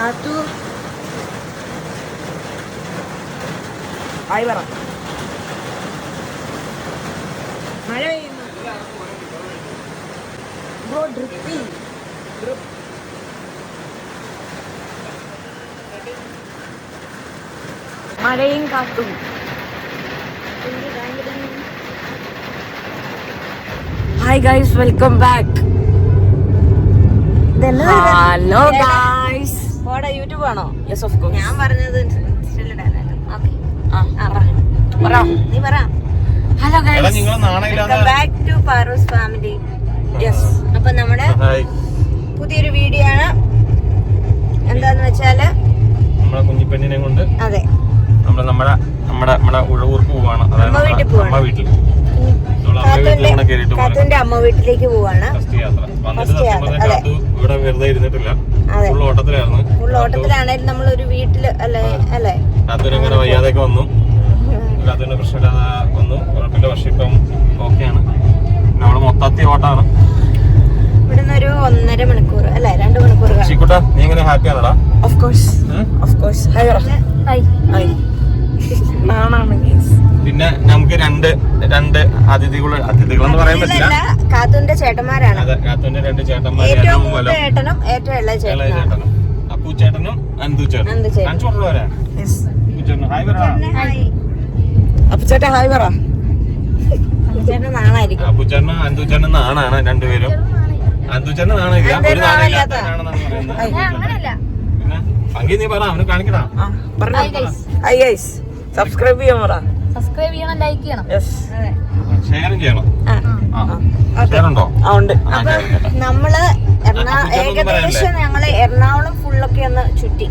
കാത്തു. ഹായ് പറ. മഴ പെയ്യുന്നു. ബ്രോ ഡ്രിപ്പി. മഴയും കാത്തും. Hi guys welcome back hello guys പോടാ യൂട്യൂബ് ആണോ? യെസ് ഓഫ് കോഴ്സ് ഞാൻ പറഞ്ഞത് നീ പറ. Hello back to Paro's family yes അപ്പൊ നമ്മുടെ പുതിയൊരു വീഡിയോ ആണ്. എന്താന്ന് വെച്ചാൽ നമ്മളെ കുഞ്ഞിപ്പെണ്ണിനെ കൊണ്ട് അതെ. നമ്മൾ നമ്മുടെ നമ്മുടെ നമ്മുടെ ഉഴവൂർക്ക് പോവാണ്. അതായത് വീട്ടിൽ നമ്മുടെ വീട്ടിൽ. കാത്തുന്റെ അമ്മ വീട്ടിലേക്ക് പോവാണ്. ഇവിടെ വെറുതെ ഇരുന്നിട്ടില്ല. ഫുൾ ഓട്ടത്തിലായിരുന്നു. ഫുൾ ഓട്ടത്തിലാണേലും നമ്മൾ ഒരു വീട്ടിൽ അല്ലേ? അല്ലേ? കാത്തുവിന് ഇങ്ങനെ വയ്യാതെയൊക്കെ വന്നു. കാത്തുവിന്റെ പ്രശ്നമില്ലാതെ വന്നു. കുഴപ്പമില്ല പക്ഷെ ഇപ്പം ഓക്കെയാണ്. നമ്മൾ മൊത്തത്തിൽ ഓട്ടാണ് ഇവിടുന്ന് ഒരു ഒന്നര മണിക്കൂർ അല്ലേ? രണ്ട് മണിക്കൂർ ശിക്കുട്ട നീ എങ്ങനെ ഹാപ്പിയാണടാ ഓഫ് കോഴ്സ് ഓഫ് കോഴ്സ് പിന്നെ നമുക്ക് രണ്ട് രണ്ട് അതിഥികൾ അതിഥികൾ എന്ന് പറയാൻ പറ്റില്ല. കാത്തുന്റെ ചേട്ടന്മാരാണ്. അതെ കാത്തുന്റെ രണ്ട് ചേട്ടന്മാരും ഏറ്റവും ഏറ്റവും ഇളയ ചേട്ടനും അപ്പു ചേട്ടനും അന്തു ചേട്ടനും. ചേട്ടൻ. അപ്പു ചേട്ടനും. ഹായ് പറ അപ്പു അപ്പൊ ഹായ് പറ ചേട്ടൻ നാണായിരിക്കും. അപ്പു ചേട്ടനും അന്തു ചേട്ടനും നാണാണ് രണ്ടുപേരും. അന്തു ചേട്ടൻ നാണില്ല ഒരു നാണില്ലാത്ത. പങ്കി നീ പറ അവന് കാണിക്കടാ. സബ്സ്ക്രൈബ് ചെയ്യാൻ പറ. സബ്സ്ക്രൈബ് ചെയ്യണം ലൈക്ക് ചെയ്യണം. യെസ് അതെ. ഷെയറും ചെയ്യണം. ആ. ആ. ഷെയർ ഉണ്ടോ? ഉണ്ട്. ആ, അപ്പൊ. നമ്മൾ ഏകദേശം ഞങ്ങൾ എറണാകുളം ഫുള്ളൊക്കെ ഒന്ന് ചുറ്റി.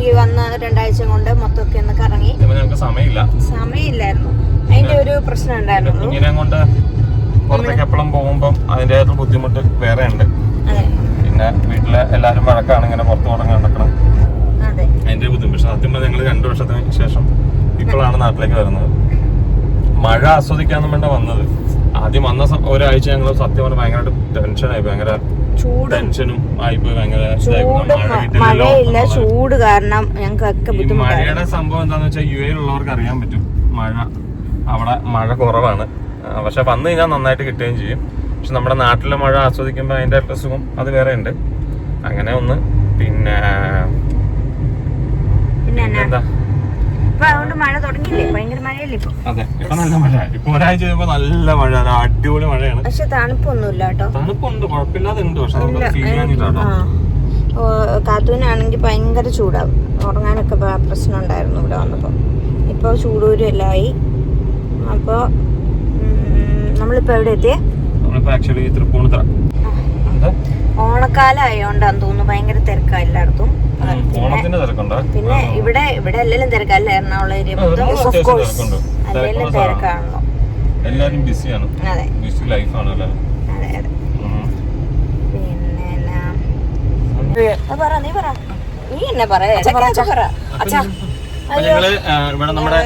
ഈ വന്ന രണ്ടാഴ്ച കൊണ്ട് മൊത്തമൊക്കെ ഒന്ന് കറങ്ങി. സമയമില്ല. സമയമില്ലായിരുന്നു. അതിന്റെ ഒരു പ്രശ്നം ഉണ്ടായിരുന്നു. പുറത്തേക്ക് എപ്പോഴും പോകുമ്പോൾ അതിന്റെതായിട്ടുള്ള ബുദ്ധിമുട്ട് വേറെ ഉണ്ട്. അതെ. പിന്നെ വീട്ടിലെ എല്ലാവരും വഴക്കാണ് ഇങ്ങനെ പുറത്ത് തുടങ്ങി നടക്കണം അതെ. അതിന്റെ ബുദ്ധിമുട്ട്. പക്ഷെ സത്യം പറഞ്ഞാൽ ഞങ്ങൾ രണ്ടു വർഷത്തിന് ശേഷം ഇപ്പോഴാണ് നാട്ടിലേക്ക് വരുന്നത്. മഴ ആസ്വദിക്കാന്നും വേണ്ട വന്നത്. ആദ്യം വന്ന ഒരാഴ്ച ഞങ്ങൾ സത്യം പറഞ്ഞാൽ ഭയങ്കരമായിട്ട് ടെൻഷനായി ഭയങ്കര ചൂടും. ടെൻഷനും ആയിപ്പോയി ഭയങ്കര മഴയില്ല ചൂട് കാരണം മഴയുടെ സംഭവം എന്താന്ന് വെച്ചാൽ യു എയിലുള്ളവർക്ക് അറിയാൻ പറ്റും. മഴ അവിടെ മഴ കുറവാണ്. പക്ഷെ വന്നു കഴിഞ്ഞാൽ നന്നായിട്ട് കിട്ടുകയും ചെയ്യും. പക്ഷെ നമ്മുടെ നാട്ടിലെ മഴ ആസ്വദിക്കുമ്പോൾ അതിന്റെ സുഖം അത് വേറെ ഉണ്ട് അങ്ങനെ ഒന്ന് പിന്നെ പിന്നെ എന്താ ഇപ്പൊ അതുകൊണ്ട് മഴ തുടങ്ങിയില്ലേ? ഭയങ്കര മഴയല്ലേ ഇപ്പൊ? അതെ ഇപ്പൊ നല്ല മഴ. ഇപ്പൊ ഒരാഴ്ച നല്ല മഴ നല്ല അടിപൊളി മഴയാണ്. പക്ഷെ തണുപ്പൊന്നുമില്ല കേട്ടോ. തണുപ്പുണ്ട് കുഴപ്പമില്ലാതെ ഉണ്ട് പക്ഷെ നമുക്ക് ചെയ്യാനില്ലാട്ടോ കാത്തൂനാണെങ്കിൽ ഭയങ്കര ചൂടാവും ഉറങ്ങാനൊക്കെ പ്രശ്നം ഉണ്ടായിരുന്നു ഇവിടെ വന്നപ്പോൾ ഇപ്പോൾ ചൂടൂരും അപ്പൊ നമ്മളിപ്പോ അപ്പോൾ നമ്മളിപ്പോൾ എവിടെ എത്തിയേ ആക്ച്വലി തൃപ്പൂണിത്തറ ഓണക്കാലം ആയതുകൊണ്ടാന്ന് തോന്നുന്നു. ഭയങ്കര തിരക്കാ എല്ലായിടത്തും. ഉം, ഓണത്തിന്റെ തിരക്കുണ്ടോ? പിന്നെ ഇവിടെ ഇവിടെ എല്ലാരും തിരക്കല്ല എറണാകുളം ഏരിയ തിരക്കുള്ള തിരക്കാണല്ലോ. എല്ലാരും ബിസിയാണ്. ബിസി ലൈഫാണ് എല്ലാവരും ഞങ്ങൾ ഇവിടെ നമ്മുടെ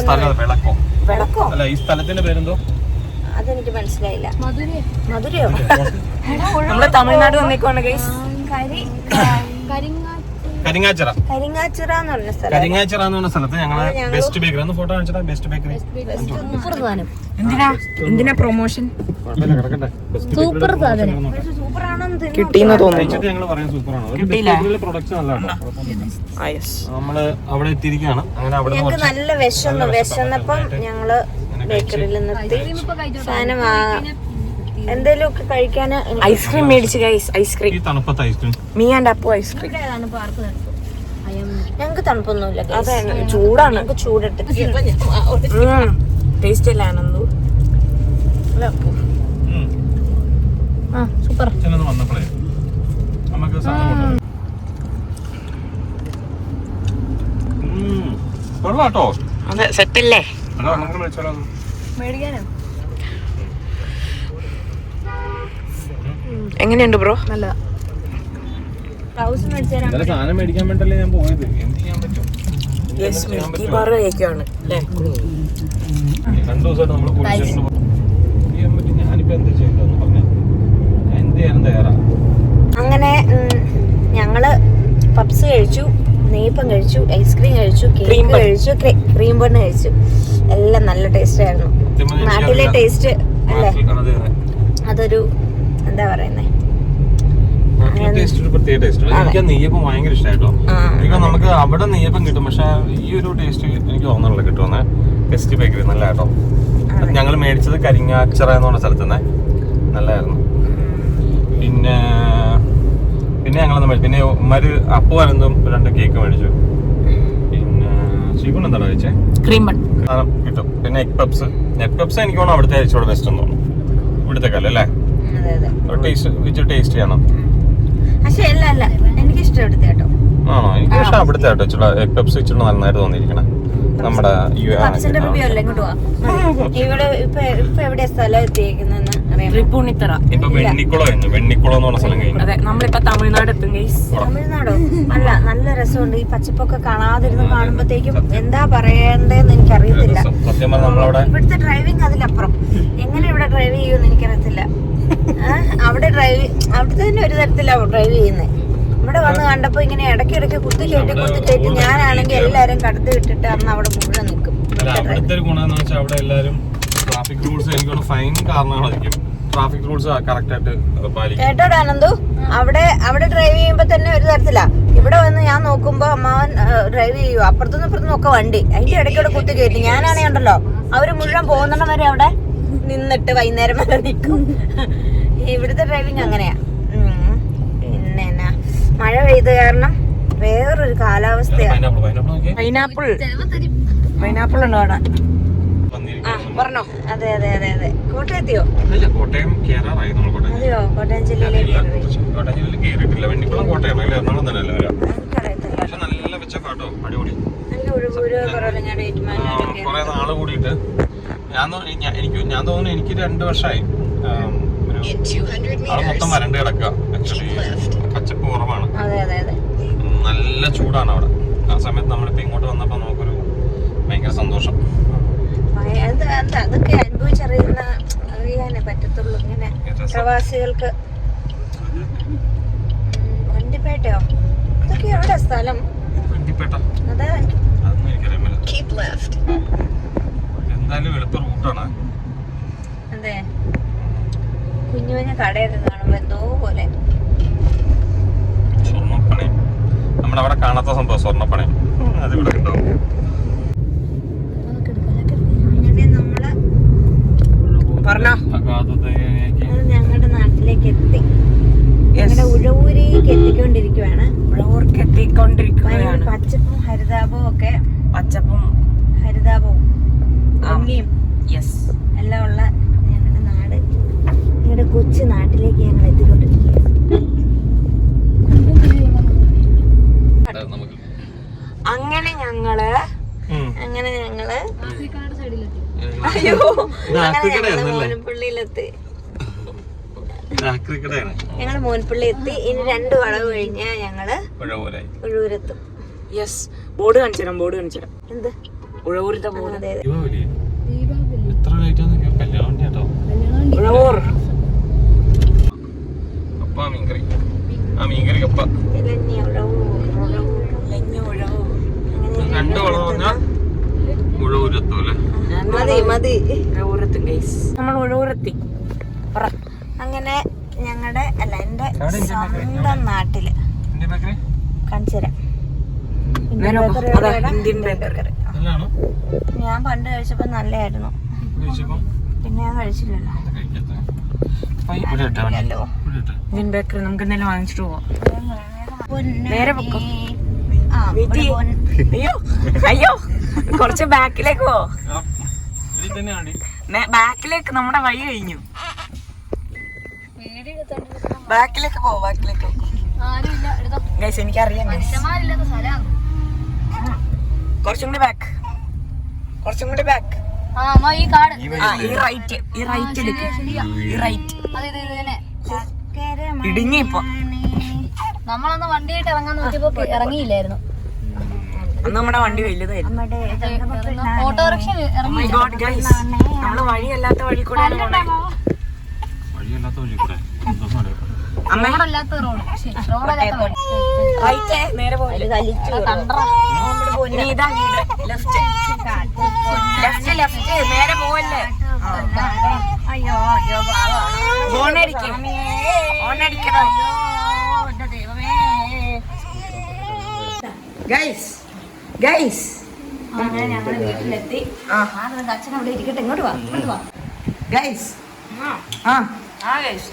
സ്ഥലം വിളക്കോ വിളക്കോ അല്ല ഈ സ്ഥലത്തിന്റെ പേരെന്തോ? അതെനിക്ക് മനസ്സിലായില്ല. മധുര. മധുരയോ? നമ്മൾ തമിഴ്നാട് വന്നേക്കുവാണ് ഗൈസ് കരി കരിങ്ങാ കരിങ്ങാച്ചിറ. കരിങ്ങാച്ചിറ എന്ന് പറഞ്ഞ സ്ഥലം. കരിങ്ങാച്ചിറ എന്ന് പറഞ്ഞ സ്ഥലത്ത് ഞങ്ങൾ ബെസ്റ്റ് ബേക്കറി ഒന്ന് ഫോട്ടോ ബെസ്റ്റ് ബേക്കറി എന്തിനാ? എന്തിനാ പ്രൊമോഷൻ സൂപ്പർ സാധനം. കിട്ടിയെന്ന് തോന്നുന്നു. ഞങ്ങൾ പറയാൻ സൂപ്പറാണ്. നമ്മൾ അവിടെ എത്തിയിരിക്കുകയാണ്. അങ്ങനെ അവിടെ നല്ല വിശന്നു വിശന്നപ്പം ഞങ്ങൾ ബേക്കറിയിൽ നിർത്തി സാധനം കഴിക്കാൻ ഐസ്ക്രീം മേടിച്ച് ഗൈസ് ഐസ്ക്രീം. തണുപ്പത്ത് ice cream. Me and Appu ഞങ്ങക്ക് തണുപ്പൊന്നുമില്ല. അതെ ചൂടാണ്. ഞങ്ങൾക്ക് ചൂടിട്ട് ടേസ്റ്റ് അല്ല ആനന്ദു അല്ല അപ്പു ആ സൂപ്പർ ചെന്നത് വന്നപ്പോഴേ. നമുക്ക് സാധനം. കൊള്ളാട്ടോ. അതെ സെറ്റ് മേടിക്കാനോ? എങ്ങനെയുണ്ട് ബ്രോ? നല്ല. സാധനം മേടിക്കാൻ ഞാൻ പോയത്? എന്ത് ചെയ്യാൻ പറ്റും? രണ്ടു ദിവസമായിട്ട് പറ്റും? ഞാനിപ്പോ എന്ത് പറഞ്ഞ. എന്ത് ചെയ്യാനും തയ്യാറാ. അങ്ങനെ ഞങ്ങൾ പപ്സ് കഴിച്ചു നെയ്പ്പം കഴിച്ചു ഐസ്ക്രീം കഴിച്ചു കേക്ക് കഴിച്ചു ക്രീം ബണ്ണ് കഴിച്ചു. എല്ലാം നല്ല ടേസ്റ്റ് ആയിരുന്നു നാട്ടിലെ. ടേസ്റ്റ് അല്ലേ. അതൊരു എന്താ പറയുന്നേ? നാട്ടിലെ ടേസ്റ്റ് ഒരു പ്രത്യേക ടേസ്റ്റ് എനിക്ക് ആ നെയ്യപ്പം ഭയങ്കര ഇഷ്ടമായിട്ടോ ആ. എനിക്ക് നമുക്ക് അവിടെ നെയ്യപ്പം കിട്ടും. പക്ഷെ ഈ ഒരു ടേസ്റ്റ് എനിക്ക് തോന്നുന്നില്ല കിട്ടുമെന്ന്. ബെസ്റ്റ് ബേക്കറി നല്ല കേട്ടോ? ഞങ്ങൾ മേടിച്ചത് കരിങ്ങാച്ചിറ എന്ന് പറഞ്ഞ സ്ഥലത്ത് നല്ലായിരുന്നു നല്ലതായിരുന്നു. പിന്നെ പിന്നെ ഞങ്ങൾ പിന്നെ ഉമ്മാര് അപ്പു അനന്തും രണ്ട് കേക്ക് മേടിച്ചു. പിന്നെ ശിവൻ എന്താണോ കഴിച്ചേ? Cream bun. സാധനം കിട്ടും. പിന്നെ എഗ് പപ്സ് എഗ് പപ്സ് എനിക്ക് തോന്നുന്നു അവിടുത്തെ ഇച്ചിരി ബെസ്റ്റ് എന്ന് തോന്നുന്നു. ഇവിടുത്തെ കല്ല അല്ലേ? അതെ അതെ. ഒരു ടേസ്റ്റ് ഇച്ചിരി ടേസ്റ്റ് ചെയ്യണം പക്ഷേ അല്ല അല്ല. എനിക്ക് ഇഷ്ടം കേട്ടോ. ആണോ എനിക്ക് പക്ഷെ അവിടുത്തെ ആട്ടോ. പപ്സ് ഇച്ചിരി നന്നായിട്ട് തോന്നിയിരിക്കണേ. നമ്മുടെ തൃപ്പൂണിത്തറ. ഇപ്പൊ വെണ്ണിക്കുളം കഴിഞ്ഞു വെണ്ണിക്കുളം എന്ന് പറഞ്ഞ സ്ഥലം കഴിഞ്ഞു. അതെ നമ്മളിപ്പോ തമിഴ്നാട് എത്തും തമിഴ്നാടോ? അല്ല നല്ല രസമുണ്ട്. ഈ പച്ചപ്പൊക്കെ കാണാതിരുന്ന് കാണുമ്പോഴത്തേക്കും എന്താ പറയേണ്ടതെന്ന് എനിക്കറിയത്തില്ല. ഇവിടുത്തെ ഡ്രൈവിംഗ് അതിലപ്പുറം. എങ്ങനെ ഇവിടെ ഡ്രൈവ് ചെയ്യുമെന്ന് എനിക്കറിയത്തില്ല. അവിടെ ഡ്രൈവ് അവിടുത്തെ തന്നെ ഒരു തരത്തിലാവും ഡ്രൈവ് ചെയ്യുന്നത് ഇവിടെ വന്ന് കണ്ടപ്പോ ഇങ്ങനെ ഇടയ്ക്ക് ഇടയ്ക്ക് കുത്തി കയറ്റി കുത്തി കയറ്റി ഞാനാണെങ്കിൽ എല്ലാരും കടത്തി വിട്ടിട്ട് അന്ന് അവിടെ മുഴുവൻ നിൽക്കും. അവിടുത്തെ ഒരു ഗുണം എന്ന് വെച്ചാൽ അവിടെ എല്ലാരും ട്രാഫിക് റൂൾസ് എനിക്കൊന്ന് ഫൈൻ കാരണങ്ങളായിരിക്കും. ട്രാഫിക് റൂൾസ് കറക്റ്റ് ആയിട്ട് പാലിക്കും. കേട്ടോടാ ആനന്ദു അവിടെ അവിടെ ഡ്രൈവ് ചെയ്യുമ്പോ തന്നെ ഒരു തരത്തിലാ. ഇവിടെ വന്ന് ഞാൻ നോക്കുമ്പോ അമ്മാവൻ ഡ്രൈവ് ചെയ്യൂ. അപ്പുറത്തുനിന്ന് ഇപ്പുറത്തുനിന്ന് ഒക്കെ വണ്ടി. അതിന്റെ ഇടയ്ക്കൂടെ കുത്തി കയറ്റി. ഞാനാണെ ഉണ്ടല്ലോ അവർ മുഴുവൻ പോകുന്നവരെ വരെ അവിടെ നിന്നിട്ട് വൈകുന്നേരം വരെ നിൽക്കും. ഇവിടുത്തെ ഡ്രൈവിംഗ് അങ്ങനെയാ. മഴ പെയ്ത് കാരണം വേറൊരു കാലാവസ്ഥയാണ് പൈനാപ്പിൾ പൈനാപ്പിൾ. ഉണ്ടോ അവിടെ. പറഞ്ഞോ അതെ അതെ അതെ അതെ. കോട്ടയത്തിയോ? ഇല്ല കോട്ടയം നമ്മൾ കോട്ടയം അതെയോ? കോട്ടയം ജില്ലയിലേക്ക് നല്ല ഒഴിവൂര് കുറെ. നാൾ കൂടിയിട്ട്. ഞാൻ എനിക്ക് ഞാൻ തോന്നുന്നു എനിക്ക് രണ്ട് വർഷമായി മൊത്തം വരണ്ട് കിടക്കുക. ആക്ച്വലി പച്ചപ്പ് കുറവാണ്. നല്ല ചൂടാണ് അവിടെ. ആ സമയത്ത് നമ്മളിപ്പോ ഇങ്ങോട്ട് വന്നപ്പോ നമുക്കൊരു ഭയങ്കര സന്തോഷം. അതൊക്കെ അനുഭവിച്ചറിയുന്ന അറിയാനേ പറ്റത്തുള്ളൂ. ഇങ്ങനെ രസം. പ്രവാസികൾക്ക്. ഉം, വണ്ടിപ്പേട്ടയോ? ഇതൊക്കെ എവിടെ സ്ഥലം? വണ്ടിപ്പേട്ട. അതാ. അതൊന്നും എനിക്കറിയാൻ മേല. എന്തായാലും എളുപ്പ റൂട്ടാണ്. അതെ. കുഞ്ഞു കുഞ്ഞു കടയൊക്കെ കാണുമ്പോ എന്തോ പോലെ. സ്വർണപ്പണയം നമ്മളവിടെ കാണാത്ത സംഭവം സ്വർണപ്പണയം. അതിവിടെ ഉണ്ടാവും അങ്ങനെ നമ്മൾ പറഞ്ഞോ അഗാധതയിലേക്ക് അത് ഞങ്ങളുടെ നാട്ടിലേക്ക് എത്തി Yes. ഞങ്ങളുടെ ഉഴവൂരേക്ക് എത്തിക്കൊണ്ടിരിക്കുവാണ് ഉഴവൂർക്ക് ഭയങ്കര എത്തിക്കൊണ്ടിരിക്കുകയാണ് പച്ചപ്പും ഹരിതാപവും ഒക്കെ പച്ചപ്പും ഹരിതാപവും ആ. ഭംഗിയും യെസ് എല്ലാം ഉള്ള ഞങ്ങളുടെ നാട് ഞങ്ങളുടെ കൊച്ചു നാട്ടിലേക്ക് ഞങ്ങൾ എത്തിക്കൊണ്ടിരിക്കുകയാണ് അത് നമുക്ക് അങ്ങനെ ഞങ്ങൾ അങ്ങനെ ഞങ്ങൾ അയ്യോ? മോനപ്പള്ളിയിലെത്തി ഞങ്ങൾ മോൻപള്ളി എത്തി ഇനി രണ്ട് വളവ് കഴിഞ്ഞാ ഞങ്ങൾ ഉഴവൂരെത്തും. യെസ് ബോർഡ് കാണിച്ചു തരാം ബോർഡ് കാണിച്ചു തരാം. എന്ത്? ഉഴവൂരത്തെ ബോർഡ്. എത്ര ലേറ്റ് കല്യാണം കേട്ടോ. ഉഴവൂർ. കപ്പ മീൻകറി. ആ മീൻകറി കപ്പ ഇലഞ്ഞി ഉഴവൂർ ഉഴവൂർ ലഞ്ഞു ഉഴവൂർ അങ്ങനെ രണ്ട് വളം പറഞ്ഞാൽ മുഴുവൂരെത്തും അല്ലേ മതി മതി. ഉഴവൂരെത്തും ഗൈസ് നമ്മൾ ഉഴവൂരെത്തി. പറ. അങ്ങനെ ഞങ്ങളുടെ അല്ല എന്റെ? സ്വന്തം നാട്ടിൽ. കാണിച്ചുതരാം ഞാൻ പണ്ട് കഴിച്ചപ്പോ നല്ലായിരുന്നു പിന്നെ ഞാൻ കഴിച്ചില്ലല്ലോ. നമുക്ക് എന്തെങ്കിലും വാങ്ങിച്ചിട്ട് പോവാം. നേരെ പൊക്കോ. വെയിറ്റ് അയ്യോ അയ്യോ കുറച്ച് ബാക്കിലേക്ക് പോ. ബാക്കിലേക്ക് നമ്മുടെ വഴി കഴിഞ്ഞു. ബാക്കിലേക്ക് പോ ബാക്കിലേക്ക് ഗൈസ് എനിക്കറിയാം കുറച്ചും കൂടി ബാക്ക് കുറച്ചും കൂടി ബാക്ക് ഈ റൈറ്റ് ഈ റൈറ്റ് ഈ റൈറ്റ് അതെ ഇത് ഇത് തന്നെ ചക്കര ഇടുങ്ങി ഇപ്പൊ. നമ്മളന്ന് വണ്ടിയായിട്ട് ഇറങ്ങാൻ നോക്കിയപ്പോ ഇറങ്ങിയില്ലായിരുന്നു. അന്ന് നമ്മുടെ വണ്ടി വലുതായിരുന്നു ഓട്ടോറിക്ഷ നമ്മൾ വഴിയല്ലാത്ത വഴി വഴിയല്ലാത്ത വഴി കൂടെ? സന്തോഷം അമ്മ. റോഡല്ലാത്ത റോഡ്. റോഡല്ലാത്ത വഴി റൈറ്റ് നേരെ പോലെ കലിച്ചു ഇനി ഇതാ വീട്. ലെഫ്റ്റ് ലെഫ്റ്റ് ലെഫ്റ്റ് നേരെ പോവല്ലേ? അയ്യോ അയ്യോ ഗൈസ് ഗൈസ് അങ്ങനെ വീട്ടിലെത്തി. ആ. അച്ഛൻ അവിടെ ഇരിക്കട്ടെ. ഇങ്ങോട്ട് വാ ഇങ്ങോട്ട് വാ. ഗൈസ് ആ. ആ. ഗൈസ്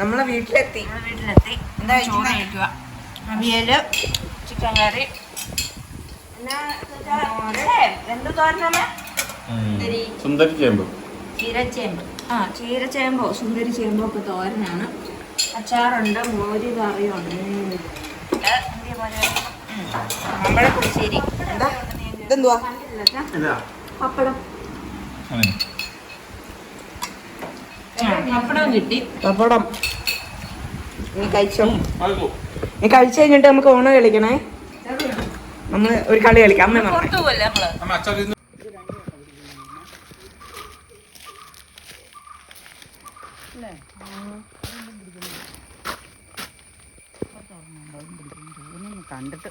നമ്മളെ വീട്ടിലെത്തി. വീട്ടിലെത്തി. എന്താ കഴിക്കുക അവിയൽ ചിക്കൻ കറി എന്ത് സുന്ദരി ചേമ്പ്. ചീരച്ചേമ്പ് ആ ചീരച്ചേമ്പോ സുന്ദരി ചേമ്പോ ഒക്കെ തോരനാണ്. അച്ചാറുണ്ട് മോരി കറിയുണ്ട്. നമ്മുടെ പുളിശ്ശേരി എന്താ? ഇതെന്തുവാ? പപ്പടം. പപ്പടം കിട്ടി. പപ്പടം. നീ കഴിച്ചോ? നീ കഴിച്ചു കഴിഞ്ഞിട്ട് നമുക്ക് ഓണം കളിക്കണേ നമ്മൾ ഒരു കളി കളിക്കാം. അമ്മ പറഞ്ഞേ. കണ്ടിട്ട്.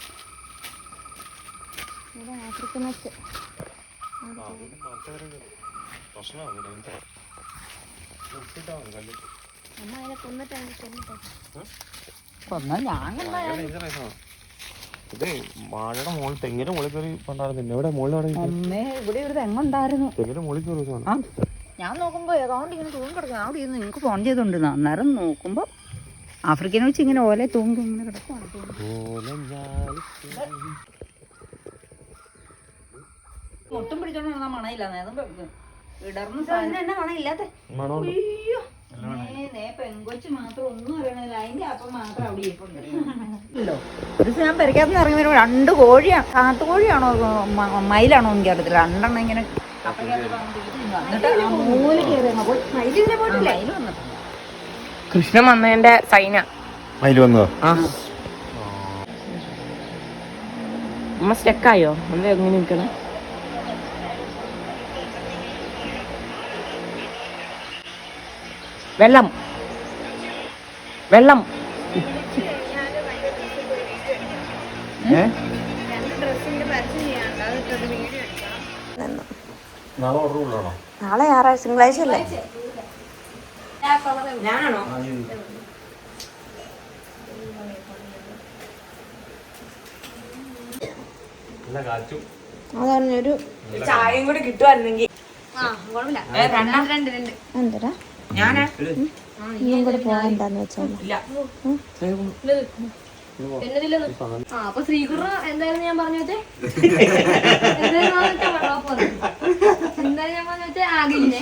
ഇത് വാഴയുടെ മുകളിൽ തെങ്ങിന്റെ മുകളിൽ കയറി പണ്ടായിരുന്നു എവിടെ മുകളിൽ അവിടെ അമ്മേ ഇവിടെ ഒരു തെങ്ങുണ്ടായിരുന്നു. തെങ്ങിന്റെ മുകളിൽ കയറി ഞാൻ നോക്കുമ്പോ ഏതാണ്ട് ഇങ്ങനെ തൂങ്ങി കിടക്കും അവിടെ ഇരുന്ന് നിങ്ങൾക്ക് ഫോൺ ചെയ്തോണ്ടിരുന്നു. അന്നേരം നോക്കുമ്പോൾ ആഫ്രിക്കനെ വെച്ച് ഇങ്ങനെ ഓലെ തൂങ്ങി ഇങ്ങനെ കിടക്കുവാണ് ഒട്ടും പിടിച്ചോണ്ട് മണയില്ല. ഇടർന്ന ഇടർന്ന് തന്നെ മണയില്ലാത്ത? അയ്യോ നേ, നേ പെങ്കൊച്ച് മാത്രം ഒന്നും അറിയണില്ല അതിന്റെ അപ്പം മാത്രം അവിടെ ഇരിപ്പുണ്ടല്ലോ ഒരു ദിവസം ഞാൻ പെരക്കകത്ത് ഇറങ്ങി വരുമ്പോൾ രണ്ട് കോഴിയാണ് കാട്ടുകോഴിയാണോ മയിലാണോ എനിക്ക് അറിയത്തില്ല. രണ്ടെണ്ണം ഇങ്ങനെ അപ്പുറത്തേക്ക് വന്നിട്ട് കൃഷ്ണൻ വന്നതിന്റെ സൈന അതിൽ വന്നോ അമ്മ സ്റ്റെക്കായോ എന്താ എങ്ങനെ നിൽക്കണം വെള്ളം. വെള്ളം. നാളെ ഞായറാഴ്ച തിങ്കളാഴ്ച അല്ലേ ഞാനാണോ? ഒരു ചായയും കൂടി കിട്ടുവായിരുന്നെങ്കിൽ എന്തരാ ഇനിയും കൂടെ എന്നതിലൊന്നും ആ അപ്പൊ ശ്രീകുറ എന്തായിരുന്നു ഞാൻ പറഞ്ഞു വെച്ചേ? എന്തായാലും ഞാൻ പറഞ്ഞു വെച്ചേ ആകില്ലേ?